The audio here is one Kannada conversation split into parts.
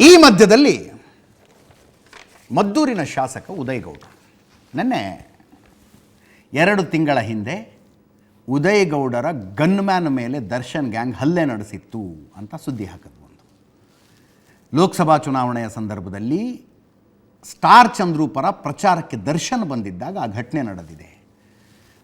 ಈ ಮಧ್ಯದಲ್ಲಿ ಮದ್ದೂರಿನ ಶಾಸಕ ಉದಯಗೌಡ. ನೆನ್ನೆ ಎರಡು ತಿಂಗಳ ಹಿಂದೆ ಉದಯಗೌಡರ ಗನ್ಮ್ಯಾನ್ ಮೇಲೆ ದರ್ಶನ್ ಗ್ಯಾಂಗ್ ಹಲ್ಲೆ ನಡೆಸಿತ್ತು ಅಂತ ಸುದ್ದಿ ಹಾಕಿದ್ವು ಒಂದು ಲೋಕಸಭಾ ಚುನಾವಣೆಯ ಸಂದರ್ಭದಲ್ಲಿ ಸ್ಟಾರ್ ಚಂದ್ರು ಪರ ಪ್ರಚಾರಕ್ಕೆ ದರ್ಶನ್ ಬಂದಿದ್ದಾಗ ಆ ಘಟನೆ ನಡೆದಿದೆ.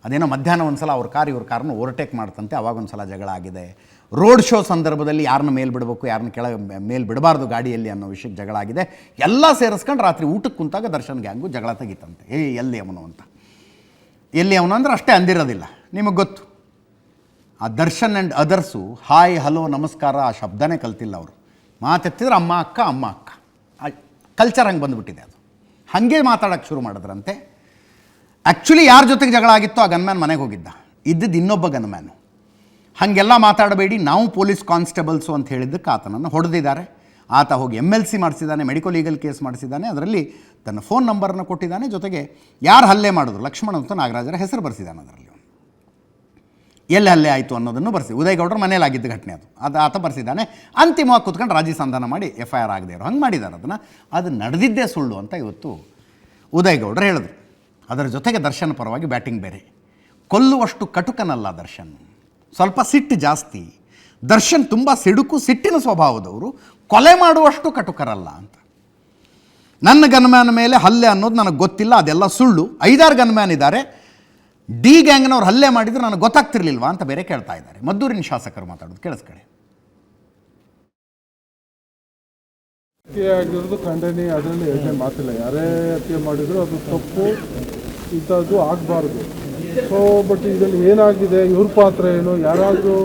ಅದೇನೋ ಮಧ್ಯಾಹ್ನ ಒಂದು ಸಲ ಅವ್ರ ಕಾರ್ ಇವ್ರ ಕಾರನ್ನು ಓವರ್ಟೇಕ್ ಮಾಡ್ತಂತೆ, ಅವಾಗ ಒಂದು ಸಲ ಜಗಳ ಆಗಿದೆ. ರೋಡ್ ಶೋ ಸಂದರ್ಭದಲ್ಲಿ ಯಾರನ್ನ ಮೇಲ್ ಬಿಡಬೇಕು ಯಾರನ್ನ ಕೆಳಗೆ ಮೇಲ್ ಬಿಡಬಾರ್ದು ಗಾಡಿಯಲ್ಲಿ ಅನ್ನೋ ವಿಷಯಕ್ಕೆ ಜಗಳ ಆಗಿದೆ. ಎಲ್ಲ ಸೇರಿಸ್ಕೊಂಡು ರಾತ್ರಿ ಊಟಕ್ಕೆ ಕುಂತಾಗ ದರ್ಶನ್ ಗ್ಯಾಂಗು ಜಗಳ ತೆಗಿತಂತೆ. ಏ, ಎಲ್ಲಿ ಅವನು ಅಂತ. ಎಲ್ಲಿ ಅವನು ಅಂದ್ರೆ ಅಷ್ಟೇ ಅಂದಿರೋದಿಲ್ಲ. ನಿಮಗೆ ಗೊತ್ತು. ಆ Darshan and others hi hello ನಮಸ್ಕಾರ ಆ ಶಬ್ದನೇ ಕಲ್ತಿಲ್ಲ ಅವರು. ಮಾತೆತ್ತಿದ್ರೆ ಅಮ್ಮ, ಅಕ್ಕ ಅಮ್ಮ, ಅಕ್ಕ. ಆ ಕಲ್ಚರ್ ಹಂಗೆ ಬಂದುಬಿಟ್ಟಿದೆ ಅದು. ಹಾಗೆ ಮಾತಾಡೋಕ್ಕೆ ಶುರು ಮಾಡಿದ್ರಂತೆ. ಆ್ಯಕ್ಚುಲಿ ಯಾರ ಜೊತೆಗೆ ಜಗಳ ಆಗಿತ್ತೋ ಆ ಗನ್ಮ್ಯಾನ್ ಮನೆಗೆ ಹೋಗಿದ್ದ. ಇದ್ದಿದ್ದು ಇನ್ನೊಬ್ಬ ಗನ್ಮ್ಯಾನು. ಹಾಗೆಲ್ಲ ಮಾತಾಡಬೇಡಿ, ನಾವು ಪೊಲೀಸ್ ಕಾನ್ಸ್ಟೇಬಲ್ಸು ಅಂತ ಹೇಳಿದ್ದಕ್ಕೆ ಆತನನ್ನು ಹೊಡೆದಿದ್ದಾರೆ. ಆತ ಹೋಗಿ ಎಂ ಎಲ್ ಸಿ ಮಾಡಿಸಿದ್ದಾನೆ ಮೆಡಿಕಲ್ ಲೀಗಲ್ ಕೇಸ್ ಮಾಡಿಸಿದ್ದಾನೆ, ಅದರಲ್ಲಿ ತನ್ನ ಫೋನ್ ನಂಬರನ್ನು ಕೊಟ್ಟಿದ್ದಾನೆ, ಜೊತೆಗೆ ಯಾರು ಹಲ್ಲೆ ಮಾಡಿದ್ರು? ಲಕ್ಷ್ಮಣ ಅಂತ ನಾಗರಾಜರ ಹೆಸರು ಬರೆಸಿದ್ದಾನೆ ಅದರಲ್ಲಿ. ಎಲ್ಲಿ ಹಲ್ಲೆ ಆಯಿತು ಅನ್ನೋದನ್ನು ಬರೆಸಿ, ಉದಯಗೌಡರ ಮನೇಲಾಗಿದ್ದ ಘಟನೆ ಅದು. ಅದು ಆತ ಬರೆಸಿದ್ದಾನೆ, ಅಂತಿಮವಾಗಿ ಕೂತ್ಕೊಂಡು ರಾಜಿ ಸಂಧಾನ ಮಾಡಿ ಎಫ್ ಐ ಆರ್ ಆಗದೆ ಇರೋ ಹಂಗೆ ಮಾಡಿದ್ದಾರೆ ಅದನ್ನು. ಅದು ನಡೆದಿದ್ದೇ ಸುಳ್ಳು ಅಂತ ಇವತ್ತು ಉದಯಗೌಡರು ಹೇಳಿದ್ರು. ಅದರ ಜೊತೆಗೆ ದರ್ಶನ್ ಪರವಾಗಿ ಬ್ಯಾಟಿಂಗ್ ಬೇರೆ. ಕೊಲ್ಲುವಷ್ಟು ಕಟುಕನಲ್ಲ ದರ್ಶನ್. ಸ್ವಲ್ಪ ಸಿಟ್ಟು ಜಾಸ್ತಿ. ದರ್ಶನ್ ತುಂಬ ಸಿಡುಕು, ಸಿಟ್ಟಿನ ಸ್ವಭಾವದವರು, ಕೊಲೆ ಮಾಡುವಷ್ಟು ಕಟುಕರಲ್ಲ ಅಂತ. ನನ್ನ ಗನ್ಮ್ಯಾನ್ ಮೇಲೆ ಹಲ್ಲೆ ಅನ್ನೋದು ನನಗೆ ಗೊತ್ತಿಲ್ಲ, ಅದೆಲ್ಲ ಸುಳ್ಳು. ಐದಾರು ಗನ್ಮ್ಯಾನ್ ಇದ್ದಾರೆ. ಡಿ ಗ್ಯಾಂಗ್ನವ್ರು ಹಲ್ಲೆ ಮಾಡಿದ್ರೆ ನನಗೆ ಗೊತ್ತಾಗ್ತಿರ್ಲಿಲ್ವಾ ಅಂತ ಬೇರೆ ಕೇಳ್ತಾ ಇದ್ದಾರೆ. ಮದ್ದೂರಿನ ಶಾಸಕರು ಮಾತಾಡೋದು ಕೇಳಿಸ್ಕಡೆ ಹತ್ಯೆ ಆಗಿರೋದು ಖಂಡನೀಯ, ಅದರಲ್ಲಿ ಯೋಚನೆ ಮಾತಿಲ್ಲ. ಯಾರೇ ಹತ್ಯೆ ಮಾಡಿದ್ರು ಅದು ತಪ್ಪು. ಇಂಥದ್ದು ಆಗಬಾರ್ದು. ಸೊ ಬಟ್ ಇದರಲ್ಲಿ ಏನಾಗಿದೆ? ಇವ್ರ ಪಾತ್ರ ಏನು? ಯಾರಾದರೂ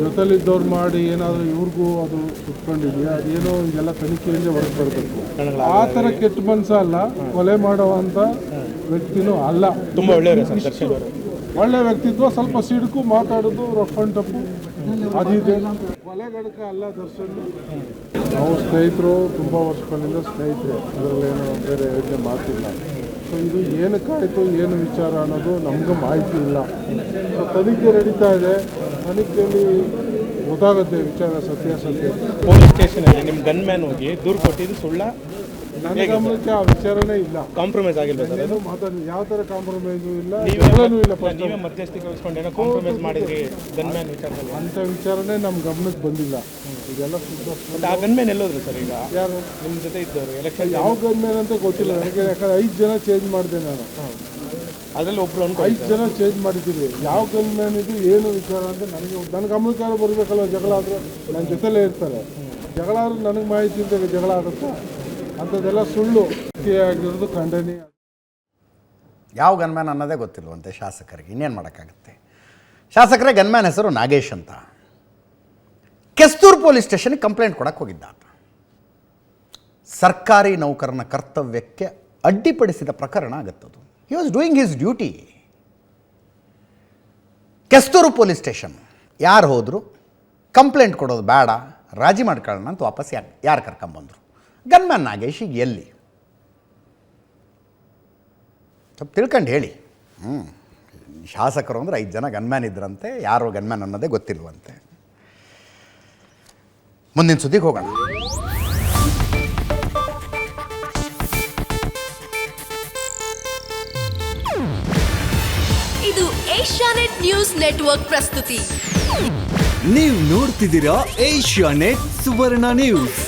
ಜೊತೆಲಿದ್ದವ್ರು ಮಾಡಿ ಏನಾದರೂ ಇವ್ರಿಗೂ ಅದು ಕುತ್ಕೊಂಡಿದೆಯಾ ಅದೇನೋ ಇದೆಲ್ಲ ತನಿಖೆಯಲ್ಲಿ ಹೊರಗೆ ಬರಬೇಕು. ಆ ಥರ ಕೆಟ್ಟ ಮನಸ್ಸಲ್ಲ ಅಲ್ಲ. ಕೊಲೆ ಮಾಡುವಂಥ ವ್ಯಕ್ತಿನೂ ಅಲ್ಲ. ತುಂಬ ಒಳ್ಳೆಯ ಒಳ್ಳೆ ವ್ಯಕ್ತಿತ್ವ ಸ್ವಲ್ಪ ಸಿಡುಕು ಮಾತಾಡೋದು ರಫ್ ಅಂಡ್ ಟಪ್ಪು ಅದಿದೆ ಕೊಲೆಗಡಕ ಅಲ್ಲ ದರ್ಶನ್. ನಾವು ಸ್ನೇಹಿತರು ತುಂಬ ವರ್ಷಗಳಿಂದ ಸ್ನೇಹಿತರೆ. ಏನೋ ಬೇರೆ ಯೋಚನೆ ಮಾತಿಲ್ಲ. ಇದು ಏನಕ್ಕಾಯಿತು ಏನು ವಿಚಾರ ಅನ್ನೋದು ನಮಗೂ ಮಾಹಿತಿ ಇಲ್ಲ. ತನಿಖೆ ನಡೀತಾ ಇದೆ. ತನಿಖೆಯಲ್ಲಿ ಗೊತ್ತಾಗುತ್ತೆ ವಿಚಾರ ಸತ್ಯಾಸತ್ಯ ಪೊಲೀಸ್ ಸ್ಟೇಷನಲ್ಲಿ ನಿಮ್ಮ ಗನ್ಮ್ಯಾನ್ ಹೋಗಿ ದೂರು ಕೊಟ್ಟಿದ್ದು ಸುಳ್ಳ? ನನ್ನ ಗಮನಕ್ಕೆ ಆ ವಿಚಾರನೇ ಇಲ್ಲ. ಕಾಂಪ್ರಮೈಸ್ ಆಗಿಲ್ಲ ಸರ್ ಮಾತಾಡಿ ಯಾವ ಥರ ಕಾಂಪ್ರಮೈಸು ಇಲ್ಲ ಜಗಳನೂ ಇಲ್ಲ first. ನೀವೇ ಮಧ್ಯಸ್ಥಿಕೆ ವಹಿಸ್ಕೊಂಡು ಏನೋ ಕಾಂಪ್ರಮೈಸ್ ಮಾಡಿದ್ರಿ ಗನ್ ಮ್ಯಾನ್ ವಿಚಾರದಲ್ಲಿ. ಅಂಥ ವಿಚಾರನೇ ನಮ್ಮ ಗಮನಕ್ಕೆ ಬಂದಿಲ್ಲ. ಇದೆಲ್ಲ ಶುದ್ಧ ಬಟ್ ಆ ಗನ್ ಮ್ಯಾನ್ ಎಲ್ಲೋದ್ರು ಸರ್ ಈಗ? ಯಾರು? ನಿಮ್ಮ ಜೊತೆ ಇದ್ದವರು ಎಲೆಕ್ಷನ್ ಯಾವ ಗನ್ಮೇನ್ ಅಂತ ಗೊತ್ತಿಲ್ಲ ನನಗೆ ಯಾಕಂದ್ರೆ ಐದು ಜನ ಚೇಂಜ್ ಮಾಡಿದೆ ನಾನು. ಅದ್ರಲ್ಲಿ ಒಬ್ರು ಐದು ಜನ ಚೇಂಜ್ ಮಾಡಿದ್ದೀವಿ. ಯಾವ ಗನ್ಮ್ಯಾನ್ ಇದು ಏನು ವಿಚಾರ ಅಂತ ನನಗೆ ನನ್ನ ಗಮನಕ್ಕೆ ಬರಬೇಕಲ್ಲ ಜಗಳ ಆದ್ರೆ? ನನ್ನ ಜೊತೆಲೇ ಇರ್ತಾರೆ. ಜಗಳ ಆದ್ರೆ ನನಗೆ ಮಾಹಿತಿ ಇದ್ದಾಗ ಜಗಳ ಆಗುತ್ತಾ? ಅಂಥದ್ದೆಲ್ಲ ಸುಳ್ಳು ಆಗಿರೋದು ಖಂಡನೀಯ. ಯಾವ ಗನ್ಮ್ಯಾನ್ ಅನ್ನೋದೇ ಗೊತ್ತಿಲ್ವಂತೆ ಶಾಸಕರಿಗೆ, ಇನ್ನೇನು ಮಾಡೋಕ್ಕಾಗುತ್ತೆ? ಶಾಸಕರೇ, ಗನ್ಮ್ಯಾನ್ ಹೆಸರು ನಾಗೇಶ್ ಅಂತ. ಕೆಸ್ತೂರು ಪೊಲೀಸ್ ಸ್ಟೇಷನ್ಗೆ ಕಂಪ್ಲೇಂಟ್ ಕೊಡಕ್ಕೆ ಹೋಗಿದ್ದ ಸರ್ಕಾರಿ ನೌಕರನ ಕರ್ತವ್ಯಕ್ಕೆ ಅಡ್ಡಿಪಡಿಸಿದ ಪ್ರಕರಣ ಆಗತ್ತದು he was doing his duty Kesthur police station, ಯಾರು ಹೋದರು? ಕಂಪ್ಲೇಂಟ್ ಕೊಡೋದು ಬೇಡ, ರಾಜಿ ಮಾಡ್ಕೊಳ್ಳೋಣ ಅಂತ ವಾಪಸ್ ಯಾರು ಯಾರು ಕರ್ಕೊಂಬಂದರು? ಗನ್ಮ್ಯಾನ್ ನಾಗೇಶ್ ಈಗ ಎಲ್ಲಿ? ಸ್ವಲ್ಪ ತಿಳ್ಕೊಂಡು ಹೇಳಿ. ಹ್ಞೂ ಶಾಸಕರು ಅಂದ್ರೆ ಐದು ಜನ ಗನ್ಮ್ಯಾನ್ ಇದ್ರಂತೆ ಯಾರು ಗನ್ಮ್ಯಾನ್ ಅನ್ನೋದೇ ಗೊತ್ತಿಲ್ವಂತೆ. ಮುಂದಿನ ಸುದ್ದಿಗೆ ಹೋಗೋಣ. ಇದು ಏಷ್ಯಾನೆಟ್ ನ್ಯೂಸ್ ನೆಟ್ವರ್ಕ್ ಪ್ರಸ್ತುತಿ. ನೀವು ನೋಡ್ತಿದ್ದೀರಾ ಏಷ್ಯಾ ನೆಟ್ ಸುವರ್ಣ ನ್ಯೂಸ್.